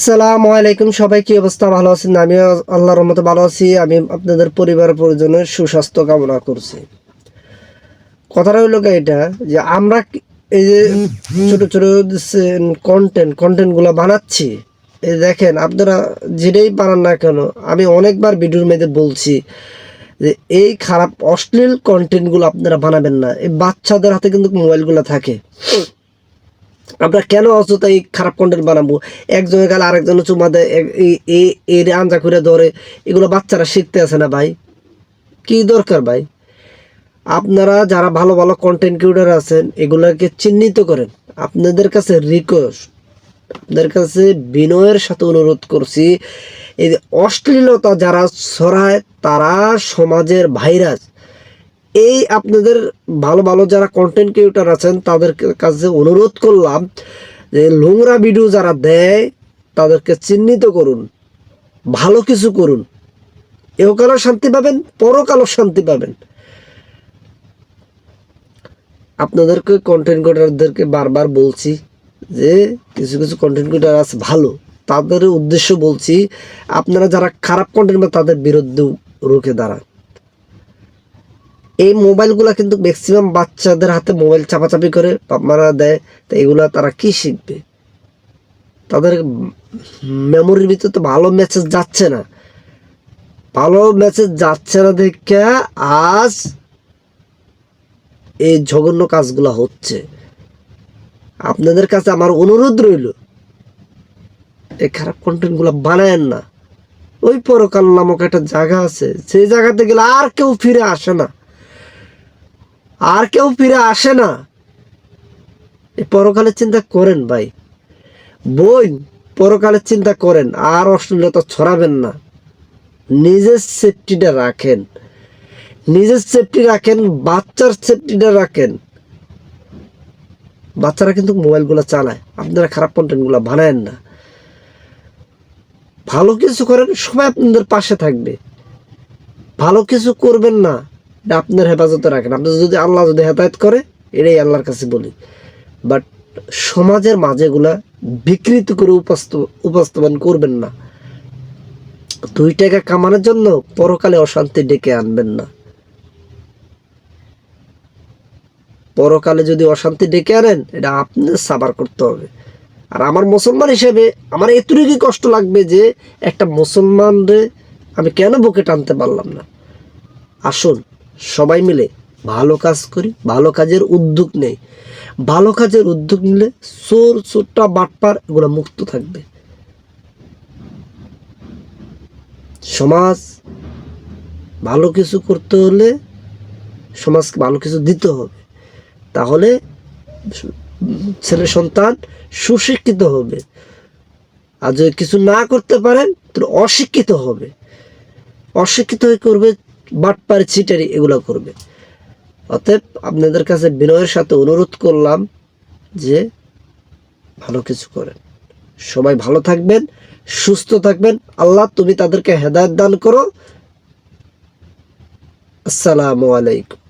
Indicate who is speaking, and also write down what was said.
Speaker 1: আসসালামু আলাইকুম, সবাই কি অবস্থা? ভালো আছেন? আমি আল্লাহর রহমতে ভালো আছি। আমি আপনাদের পরিবার পরিজনের সুস্বাস্থ্য কামনা করছি। কথাটা হইল এটা যে আমরা এই যে ছোট ছোট কন্টেন্ট কন্টেন্টগুলো বানাচ্ছি, এই দেখেন, আপনারা যেটাই বানান না কেন, আমি অনেকবার ভিডিওর মধ্যে বলছি যে এই খারাপ, অশ্লীল কন্টেন্টগুলো আপনারা বানাবেন না। এই বাচ্চাদের হাতে কিন্তু মোবাইলগুলো থাকে। আমরা কেন অযথা এই খারাপ কন্টেন্ট বানাবো? একজনে গেলে আরেকজনের চুমা দেয় এর আঞ্জা করে ধরে। এগুলো বাচ্চারা শিখতে আছে না ভাই। কি দরকার ভাই? আপনারা যারা ভালো ভালো কন্টেন্ট ক্রিয়েটার আছেন, এগুলোকে চিহ্নিত করেন। আপনাদের কাছে রিকোয়েস্ট আপনাদের কাছে বিনয়ের সাথে অনুরোধ করছি, এই অশ্লীলতা যারা ছড়ায়, তারা সমাজের ভাইরাস এই আপনাদের ভালো ভালো যারা কন্টেন্ট ক্রিয়েটার আছেন তাদের কাছে অনুরোধ করলাম যে নোংরা ভিডিও যারা দেয়, তাদেরকে চিহ্নিত করুন, ভালো কিছু করুন। এহকালও শান্তি পাবেন, পরকালও শান্তি পাবেন। আপনাদেরকে কন্টেন্ট ক্রিয়েটারদেরকে বারবার বলছি যে কিছু কিছু কন্টেন্ট ক্রিয়েটার আছে ভালো, তাদের উদ্দেশ্য বলছি আপনারা যারা খারাপ কন্টেন্ট বা তাদের বিরুদ্ধে রুখে দাঁড়ান। এই মোবাইলগুলো কিন্তু ম্যাক্সিমাম বাচ্চাদের হাতে মোবাইল চাপাচাপি করে মারা দেয়, তো এগুলা তারা কি শিখবে? তাদের মেমোরির ভিতরে তো ভালো মেসেজ যাচ্ছে না। ভালো মেসেজ যাচ্ছে না দেখে আজ এই জঘন্য কাজগুলো হচ্ছে। আপনাদের কাছে আমার অনুরোধ রইল, এই খারাপ কন্টেন্টগুলো বানায়েন না। ওই পরকাল নামক একটা জায়গা আছে, সেই জায়গাতে গেলে আর কেউ ফিরে আসে না। আর কেউ ফিরে আসে না। পরকালের চিন্তা করেন ভাই। বই পরকালের চিন্তা করেন, আর অশ্লীলতা ছড়াবেন না। নিজের সেফটিটা রাখেন। নিজের সেফটি রাখেন, বাচ্চার সেফটিটা রাখেন। বাচ্চারা কিন্তু মোবাইলগুলো চালায়, আপনারা খারাপ কন্টেন্টগুলো বানায়েন না। ভালো কিছু করেন, সবাই আপনাদের পাশে থাকবে। ভালো কিছু করবেন না। এটা আপনার হেফাজতে রাখেন। আপনি যদি আল্লাহ যদি হেদায়ত করে, এটাই আল্লাহর কাছে বলি। বাট সমাজের মাঝেগুলা বিকৃত করে উপস্থাপন করবেন না। দুই টাকা কামানোর জন্য পরকালে অশান্তি ডেকে আনবেন না। পরকালে যদি অশান্তি ডেকে আনেন, এটা আপনার সাবার করতে হবে। আর আমার মুসলমান হিসেবে আমার এতটুকুই কষ্ট লাগবে যে একটা মুসলমানরে আমি কেন বুকে টানতে পারলাম না? আসুন সবাই মিলে ভালো কাজ করি, ভালো কাজের উদ্যোগ নেই। ভালো কাজের উদ্যোগ নিলে চোর, চোরটা, বাটপার এগুলো মুক্ত থাকবে। সমাজ ভালো কিছু করতে হলে সমাজকে ভালো কিছু দিতে হবে। তাহলে ছেলে সন্তান সুশিক্ষিত হবে। আর যদি কিছু না করতে পারেন, তাহলে অশিক্ষিত হবে। অশিক্ষিত হয়ে করবে বাটপারি ছিটারি এগুলো করবে। অতএব আপনাদের কাছে বিনয়ের সাথে অনুরোধ করলাম যে ভালো কিছু করেন। সবাই ভালো থাকবেন, সুস্থ থাকবেন। আল্লাহ, তুমি তাদেরকে হেদায়ত দান করো। আসসালামু আলাইকুম।